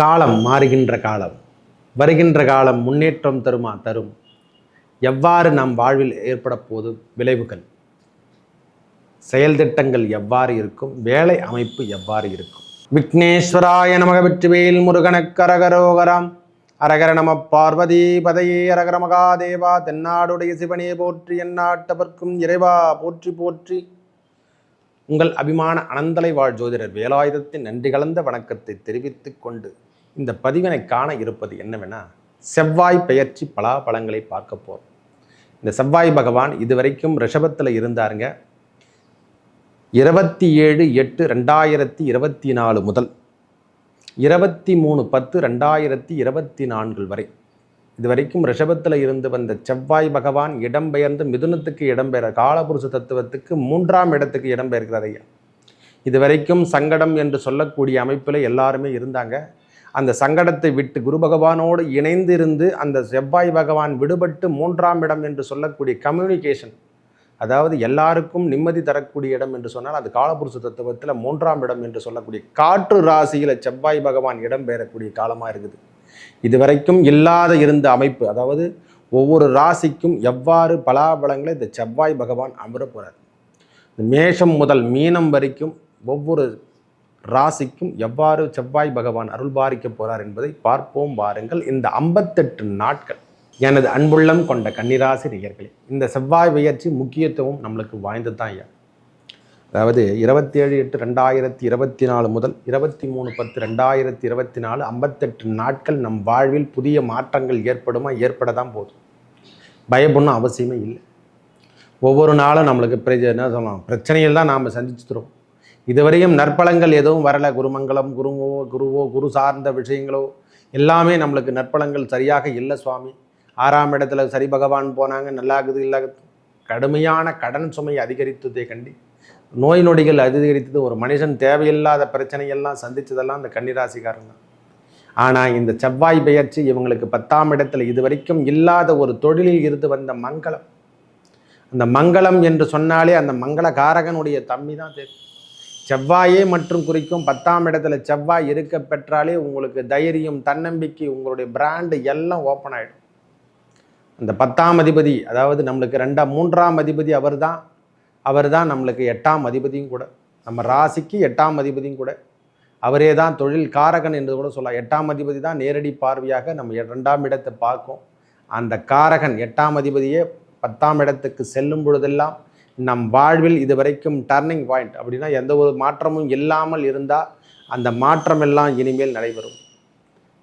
காலம் மாறுகின்ற காலம் வருகின்ற காலம் முன்னேற்றம் தருமா தரும்? எவ்வாறு நம் வாழ்வில் ஏற்பட போது விளைவுகள்? செயல் திட்டங்கள் எவ்வாறு இருக்கும்? வேலை அமைப்பு எவ்வாறு இருக்கும்? விக்னேஸ்வராய நமக வெற்றிவேல் முருகனக்கரகரோகராம் அரகர நம பார்வதி பதையே அரகர மகாதேவா தென்னாடுடைய சிவனே போற்றி எந்நாட்டவர்க்கும் இறைவா போற்றி போற்றி. உங்கள் அபிமான அனந்தலை வாழ் ஜோதிடர் வேலாயுதத்தின் நன்றி கலந்த வணக்கத்தை தெரிவித்துக் கொண்டு இந்த பதிவினை காண இருப்பது என்னவென்னா செவ்வாய் பெயர்ச்சி பலாபலங்களை பார்க்க போகிறோம் இந்த செவ்வாய் பகவான் இதுவரைக்கும் ரிஷபத்தில் இருந்தாருங்க. இருபத்தி ஏழு எட்டு ரெண்டாயிரத்தி இருபத்தி நாலு முதல் இருபத்தி மூணு பத்து ரெண்டாயிரத்தி இருபத்தி நான்கு வரை இதுவரைக்கும் ரிஷபத்தில் இருந்து வந்த செவ்வாய் பகவான் இடம்பெயர்ந்து மிதுனத்துக்கு இடம்பெயர் காலபுருஷ தத்துவத்துக்கு மூன்றாம் இடத்துக்கு இடம்பெயர்கிறார் ஐயா. இதுவரைக்கும் சங்கடம் என்று சொல்லக்கூடிய அமைப்பில் எல்லாருமே இருந்தாங்க. அந்த சங்கடத்தை விட்டு குரு பகவானோடு இணைந்து இருந்து அந்த செவ்வாய் பகவான் விடுபட்டு மூன்றாம் இடம் என்று சொல்லக்கூடிய கம்யூனிகேஷன் அதாவது எல்லாருக்கும் நிம்மதி தரக்கூடிய இடம் என்று சொன்னால் அது காலபுருஷ தத்துவத்தில் மூன்றாம் இடம் என்று சொல்லக்கூடிய காற்று ராசியில் செவ்வாய் பகவான் இடம் பெறக்கூடிய காலமாக இருக்குது. இதுவரைக்கும் இல்லாத இருந்த அமைப்பு அதாவது ஒவ்வொரு ராசிக்கும் எவ்வாறு பலாபலங்களை இந்த செவ்வாய் பகவான் அமர போகிறார் மேஷம் முதல் மீனம் வரைக்கும் ஒவ்வொரு ராசிக்கும் எவ்வாறு செவ்வாய் பகவான் அருள் பாரிக்க போகிறார் என்பதை பார்ப்போம். வாருங்கள். இந்த ஐம்பத்தெட்டு நாட்கள் எனது அன்புள்ளம் கொண்ட கன்னிராசி நேயர்களே இந்த செவ்வாய் பெயர்ச்சி முக்கியத்துவம் நம்மளுக்கு வாய்ந்தது தான் ஐயா. அதாவது இருபத்தேழு எட்டு ரெண்டாயிரத்தி இருபத்தி நாலு முதல் இருபத்தி மூணு பத்து ரெண்டாயிரத்தி இருபத்தி நாலு ஐம்பத்தெட்டு நாட்கள் நம் வாழ்வில் புதிய மாற்றங்கள் ஏற்படுமா? ஏற்பட தான் போதும் பயப்படணும் அவசியமே இல்லை. ஒவ்வொரு நாளும் நம்மளுக்கு பிரச்சனை என்ன சொல்லலாம் பிரச்சனையில் தான் நாம் சந்திச்சுக்கிறோம் இதுவரையும் நற்பலங்கள் எதுவும் வரலை. குருமங்கலம் குருவோ குருவோ குரு சார்ந்த விஷயங்களோ எல்லாமே நம்மளுக்கு நற்பலங்கள் சரியாக இல்லை சுவாமி. ஆறாம் இடத்துல சரி பகவான் போனாங்க நல்லாகுது இல்லை கடுமையான கடன் சுமை அதிகரித்ததை கண்டி. நோய் நொடிகள் அதிகரித்தது ஒரு மனுஷன் தேவையில்லாத பிரச்சனையெல்லாம் சந்தித்ததெல்லாம் அந்த கன்னிராசிக்காரன் தான் ஆனால் இந்த செவ்வாய் பெயர்ச்சி இவங்களுக்கு பத்தாம் இடத்துல இதுவரைக்கும் இல்லாத ஒரு தொழிலில் இருந்து வந்த மங்களம். அந்த மங்களம் என்று சொன்னாலே அந்த மங்கள காரகனுடைய தம்மி தான் தெரியும் செவ்வாயே மற்றும் குறிக்கும் பத்தாம் இடத்துல செவ்வாய் இருக்க பெற்றாலே உங்களுக்கு தைரியம் தன்னம்பிக்கை உங்களுடைய பிராண்டு எல்லாம் ஓப்பன் ஆகிடும் அந்த பத்தாம் அதிபதி அதாவது நம்மளுக்கு ரெண்டாம் மூன்றாம் அதிபதி அவர் தான் அவர் தான் நம்மளுக்கு எட்டாம் அதிபதியும் கூட. நம்ம ராசிக்கு எட்டாம் அதிபதியும் கூட. அவரே தான் தொழில் காரகன் என்று கூட சொல்லலாம். எட்டாம் அதிபதி தான் நேரடி பார்வையாக நம்ம ரெண்டாம் இடத்தை பார்க்கும். அந்த காரகன் எட்டாம் அதிபதியே பத்தாம் இடத்துக்கு செல்லும் பொழுதெல்லாம் நம் வாழ்வில் இது வரைக்கும் டர்னிங் பாயிண்ட் அப்படின்னா எந்த ஒரு மாற்றமும் இல்லாமல் இருந்தால் அந்த மாற்றம் எல்லாம் இனிமேல் நடைபெறும்.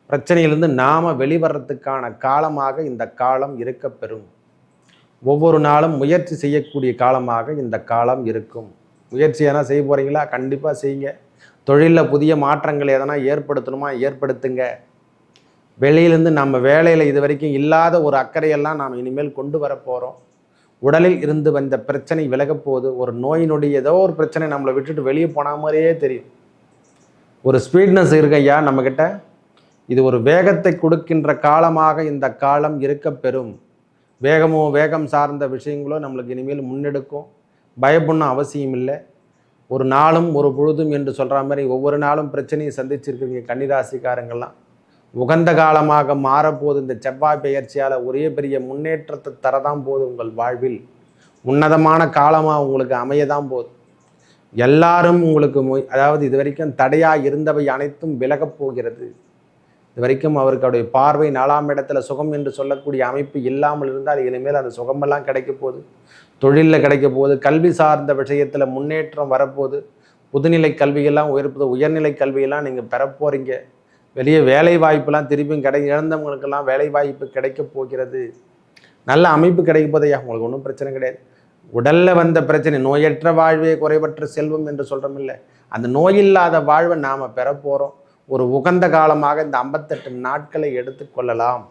பிரச்சனையிலிருந்து நாம் வெளிவரத்துக்கான காலமாக இந்த காலம் இருக்கப்பெறும். ஒவ்வொரு நாளும் முயற்சி செய்யக்கூடிய காலமாக இந்த காலம் இருக்கும். முயற்சி எதனா செய்ய போகிறீங்களா கண்டிப்பாக செய்யுங்க. தொழிலில் புதிய மாற்றங்கள் எதனா ஏற்படுத்தணுமா? ஏற்படுத்துங்க. வெளியிலேருந்து நம்ம வேலையில் இது வரைக்கும் இல்லாத ஒரு அக்கறையெல்லாம் நாம் இனிமேல் கொண்டு வர போகிறோம் உடலில் இருந்து வந்த பிரச்சனை விலகப்போகுது ஒரு நோய் நொடி ஏதோ ஒரு பிரச்சனை நம்மளை விட்டுட்டு வெளியே போன மாதிரியே தெரியும். ஒரு ஸ்பீட்னஸ் இருக்கு ஐயா நம்மக்கிட்ட இது ஒரு வேகத்தை கொடுக்கின்ற காலமாக இந்த காலம் இருக்க பெறும். வேகமோ வேகம் சார்ந்த விஷயங்களோ நம்மளுக்கு இனிமேல் முன்னெடுக்கும். பயப்படணும் அவசியம் இல்லை. ஒரு நாளும் ஒரு பொழுதும் என்று சொல்கிற மாதிரி ஒவ்வொரு நாளும் பிரச்சனையை சந்திச்சிருக்கிறீங்க கன்னிராசிக்காரங்கள்லாம். உகந்த காலமாக மாறப்போது இந்த செவ்வாய் பெயர்ச்சியால் ஒரே பெரிய முன்னேற்றத்தை தரதான் போது உங்கள் வாழ்வில். உன்னதமான காலமாக உங்களுக்கு அமையதான் போது எல்லாரும் உங்களுக்கு அதாவது இது வரைக்கும் தடையாக இருந்தவை அனைத்தும் விலகப் போகிறது. இது வரைக்கும் அவருக்கு அவருடைய பார்வை நாலாம் இடத்துல சுகம் என்று சொல்லக்கூடிய அமைப்பு இல்லாமல் இருந்தால் இனிமேல் அந்த சுகமெல்லாம் கிடைக்க போகுது. தொழிலில் கிடைக்க போகுது. கல்வி சார்ந்த விஷயத்தில் முன்னேற்றம் வரப்போகுது. புதுநிலை கல்வியெல்லாம் உயர்ப்பது உயர்நிலை கல்வியெல்லாம் நீங்கள் பெறப்போகிறீங்க வெளியே வேலை வாய்ப்புலாம் திருப்பியும் கிடை இழந்தவங்களுக்கெல்லாம் வேலை வாய்ப்பு கிடைக்க போகிறது. நல்ல அமைப்பு கிடைக்க போதையா உங்களுக்கு ஒன்றும் பிரச்சனை கிடையாது. உடலில் வந்த பிரச்சனை நோயற்ற வாழ்வே குறைவற்ற செல்வம் என்று சொல்கிறோம் இல்லை. அந்த நோயில்லாத வாழ்வை நாம் பெற போகிறோம் ஒரு உகந்த காலமாக இந்த ஐம்பத்தெட்டு நாட்களை எடுத்துக்கொள்ளலாம்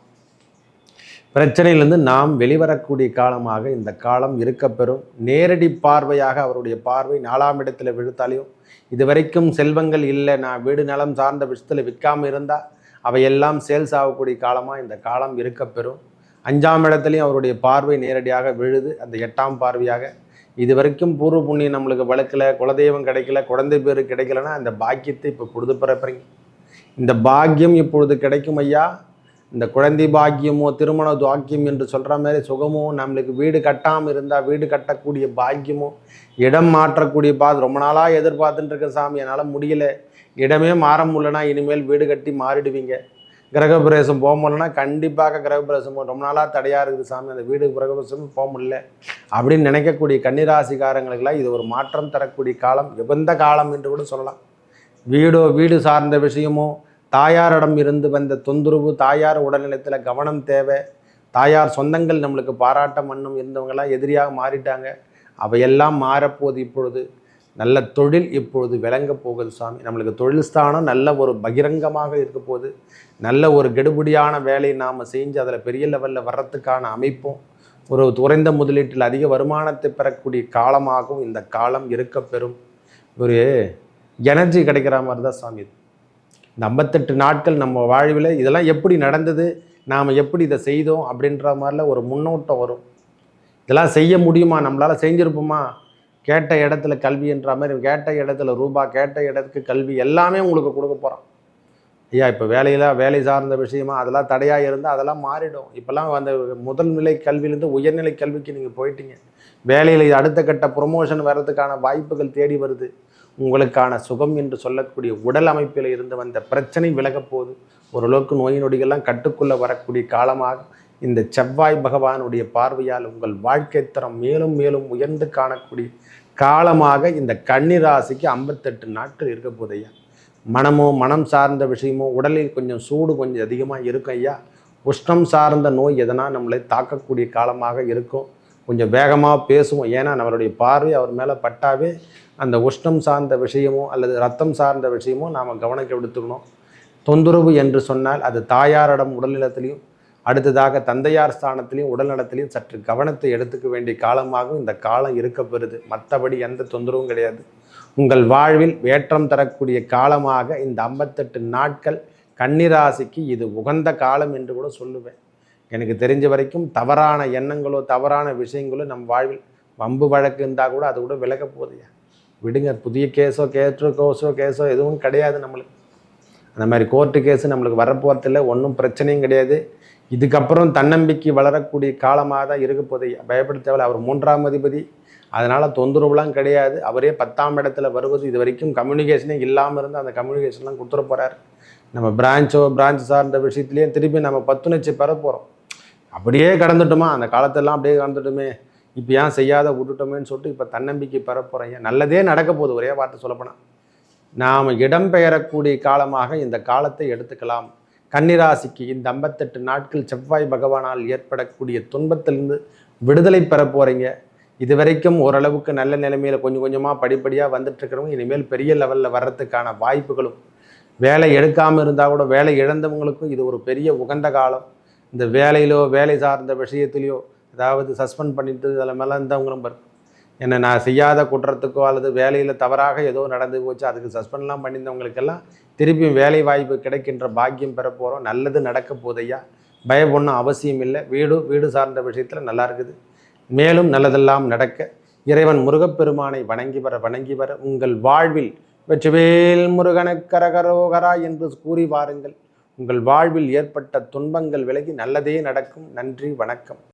பிரச்சனையிலிருந்து நாம் வெளிவரக்கூடிய காலமாக இந்த காலம் இருக்கப்பெறும் நேரடி பார்வையாக அவருடைய பார்வை நாலாம் இடத்துல விழுத்தாலையும் இதுவரைக்கும் செல்வங்கள் இல்லை. நான் வீடு நலம் சார்ந்த விஷயத்தில் விற்காமல் இருந்தால் அவையெல்லாம் சேல்ஸ் ஆகக்கூடிய காலமாக இந்த காலம் இருக்கப்பெறும். அஞ்சாம் இடத்துலையும் அவருடைய பார்வை நேரடியாக விழுது. அந்த எட்டாம் பார்வையாக இது வரைக்கும் பூர்வ புண்ணியம் நம்மளுக்கு வளர்க்கல குலதெய்வம் கிடைக்கல குழந்தை பேர் கிடைக்கலன்னா அந்த பாக்கியத்தை இப்போ பொழுது பிறப்புறீங்க. இந்த பாக்கியம் இப்பொழுது கிடைக்கும் ஐயா. இந்த குழந்தை பாக்கியமோ திருமண பாக்கியம் என்று சொல்கிற மாதிரி சுகமோ நம்மளுக்கு வீடு கட்டாமல் இருந்தால் வீடு கட்டக்கூடிய பாக்கியமோ இடம் மாற்றக்கூடிய பாது ரொம்ப நாளாக எதிர்பார்த்துட்டு இருக்க சாமி என்னால் முடியல. இடமே மாற முடியலனா இனிமேல் வீடு கட்டி மாறிடுவீங்க. கிரகப்பிரவேசம் போக முடியலன்னா கண்டிப்பாக கிரகப்பிரவேசம் ரொம்ப நாளாக தடையாக இருக்குது சாமி அந்த வீடு கிரகப்பிரவேசம் போக முடியல. அப்படின்னு நினைக்கக்கூடிய கன்னிராசிக்காரங்களுக்கெல்லாம் இது ஒரு மாற்றம் தரக்கூடிய காலம் எந்த காலம் என்று கூட சொல்லலாம். வீடோ வீடு சார்ந்த விஷயமோ தாயாரிடம் இருந்து வந்த தொந்தரவு தாயார் உடல்நிலத்தில் கவனம் தேவை. தாயார் சொந்தங்கள் நம்மளுக்கு பாராட்ட மண்ணும் இருந்தவங்களாம் எதிரியாக மாறிட்டாங்க. அவையெல்லாம் மாறப்போகுது இப்பொழுது. நல்ல தொழில் இப்பொழுது விளங்க போகுது சாமி. நம்மளுக்கு தொழில் ஸ்தானம் நல்ல ஒரு பகிரங்கமாக இருக்க போகுது. நல்ல ஒரு கெடுபடியான வேலையை நாம் செஞ்சு அதில் பெரிய லெவலில் வர்றதுக்கான அமைப்பும் ஒரு குறைந்த முதலீட்டில் அதிக வருமானத்தை பெறக்கூடிய காலமாகவும் இந்த காலம் இருக்க பெறும். ஒரு எனர்ஜி கிடைக்கிற மாதிரி தான் சாமி. இந்த ஐம்பத்தெட்டு நாட்கள் நம்ம வாழ்வில் இதெல்லாம் எப்படி நடந்தது? நாம் எப்படி இதை செய்தோம்? அப்படின்ற மாதிரில ஒரு முன்னோட்டம் வரும். இதெல்லாம் செய்ய முடியுமா? நம்மளால் செஞ்சுருப்போமா? கேட்ட இடத்துல கல்வின்ற மாதிரி கேட்ட இடத்துல ரூபா கேட்ட இடத்துக்கு கல்வி எல்லாமே உங்களுக்கு கொடுக்க போகிறோம் ஐயா இப்போ வேலையில் வேலை சார்ந்த விஷயமா அதெல்லாம் தடையாக இருந்தால் அதெல்லாம் மாறிடும். இப்போல்லாம் அந்த முதல் நிலை கல்வியிலேருந்து உயர்நிலை கல்விக்கு நீங்கள் போயிட்டீங்க. வேலையில் அடுத்த கட்ட ப்ரொமோஷன் வர்றதுக்கான வாய்ப்புகள் தேடி வருது. உங்களுக்கான சுகம் என்று சொல்லக்கூடிய உடல் அமைப்பில் இருந்து வந்த பிரச்சனை விலகப்போகுது ஓரளவுக்கு நோய் நொடிகள்லாம் கட்டுக்குள்ளே வரக்கூடிய காலமாக இந்த செவ்வாய் பகவானுடைய பார்வையால் உங்கள் வாழ்க்கை தரம் மேலும் மேலும் உயர்ந்து காணக்கூடிய காலமாக இந்த கன்னிராசிக்கு ஐம்பத்தெட்டு நாட்கள் இருக்க போகுது ஐயா. மனமோ மனம் சார்ந்த விஷயமோ உடலில் கொஞ்சம் சூடு கொஞ்சம் அதிகமாக இருக்கும் ஐயா. உஷ்ணம் சார்ந்த நோய் எதனா நம்மளை தாக்கக்கூடிய காலமாக இருக்கும். கொஞ்சம் வேகமாக பேசுவோம். ஏன்னா நம்மளுடைய பார்வை அவர் மேலே பட்டாவே அந்த உஷ்ணம் சார்ந்த விஷயமோ அல்லது ரத்தம் சார்ந்த விஷயமோ நாம் கவனம் எடுத்துக்கணும். தொந்தரவு என்று சொன்னால் அது தாயாரிடம் உடல்நலத்திலையும் அடுத்ததாக தந்தையார் ஸ்தானத்திலையும் உடல்நலத்திலையும் சற்று கவனத்தை எடுத்துக்க வேண்டிய காலமாகவும் இந்த காலம் இருக்கப்பெறுது மற்றபடி எந்த தொந்தரவும் கிடையாது. உங்கள் வாழ்வில் ஏற்றம் தரக்கூடிய காலமாக இந்த ஐம்பத்தெட்டு நாட்கள் கன்னிராசிக்கு இது உகந்த காலம் என்று கூட சொல்லுவேன். எனக்கு தெரிஞ்ச வரைக்கும் தவறான எண்ணங்களோ தவறான விஷயங்களோ நம் வாழ்வில் வம்பு வழக்கு இருந்தால் கூட அது கூட விலக போகுதுயா விடுங்க புதிய கேஸோ கேட்ரோ கோஸோ கேஸோ எதுவும் கிடையாது நம்மளுக்கு. அந்த மாதிரி கோர்ட்டு கேஸு நம்மளுக்கு வரப்போகிறதில்ல ஒன்றும் பிரச்சனையும் கிடையாது. இதுக்கப்புறம் தன்னம்பிக்கை வளரக்கூடிய காலமாக தான் இருக்க போகுது பயப்பட தேவையில்ல அவர் மூன்றாம் அதிபதி. அதனால் தொந்தரவுலாம் கிடையாது. அவரே பத்தாம் இடத்துல வருவது இது வரைக்கும் கம்யூனிகேஷனே இல்லாமல் இருந்து அந்த கம்யூனிகேஷன்லாம் கொடுத்துட போகிறார் நம்ம பிரான்ச்சோ பிரான்ச் சார்ந்த விஷயத்துலேயும் திருப்பி நம்ம பத்துணர்ச்சி பெற போகிறோம் அப்படியே கடந்துட்டோமா? அந்த காலத்தெல்லாம் அப்படியே கடந்துட்டோமே. இப்போ ஏன் செய்யாத விட்டுட்டோமேன்னு சொல்லிட்டு இப்போ தன்னம்பிக்கை பெறப்போகிறீங்க நல்லதே நடக்க போகுது ஒரே வார்த்தை சொல்லப்போனால் நாம் இடம்பெயரக்கூடிய காலமாக இந்த காலத்தை எடுத்துக்கலாம். கன்னிராசிக்கு இந்த ஐம்பத்தெட்டு நாட்கள் செவ்வாய் பகவானால் ஏற்படக்கூடிய துன்பத்திலிருந்து விடுதலை பெற போகிறீங்க இது வரைக்கும் ஓரளவுக்கு நல்ல நிலைமையில் கொஞ்சம் கொஞ்சமாக படிப்படியாக வந்துட்டுருக்கிறவங்க இனிமேல் பெரிய லெவலில் வர்றதுக்கான வாய்ப்புகளும். வேலை எடுக்காமல் இருந்தால் கூட வேலை இழந்தவங்களுக்கும் இது ஒரு பெரிய உகந்த காலம். இந்த வேலையிலோ வேலை சார்ந்த விஷயத்துலையோ அதாவது சஸ்பெண்ட் பண்ணிட்டு அதில் மேலே இருந்தவங்களும் பாரு. என்ன நான் செய்யாத குற்றத்துக்கோ அல்லது வேலையில் தவறாக ஏதோ நடந்து போச்சு அதுக்கு சஸ்பெண்ட்லாம் பண்ணியிருந்தவங்களுக்கெல்லாம் திருப்பியும் வேலை வாய்ப்பு கிடைக்கின்ற பாக்கியம் பெற போகிறோம் நல்லது நடக்க போதையா பயம் ஒன்றும் அவசியம் இல்லை. வீடு வீடு சார்ந்த விஷயத்தில் நல்லா இருக்குது. மேலும் நல்லதெல்லாம் நடக்க இறைவன் முருகப்பெருமானை வணங்கி வர வணங்கி வர உங்கள் வாழ்வில் வெற்றிவேல் முருகனக்கரகரோகரா என்று கூறி வாருங்கள். உங்கள் வாழ்வில் ஏற்பட்ட துன்பங்கள் விலகி நல்லதே நடக்கும். நன்றி வணக்கம்.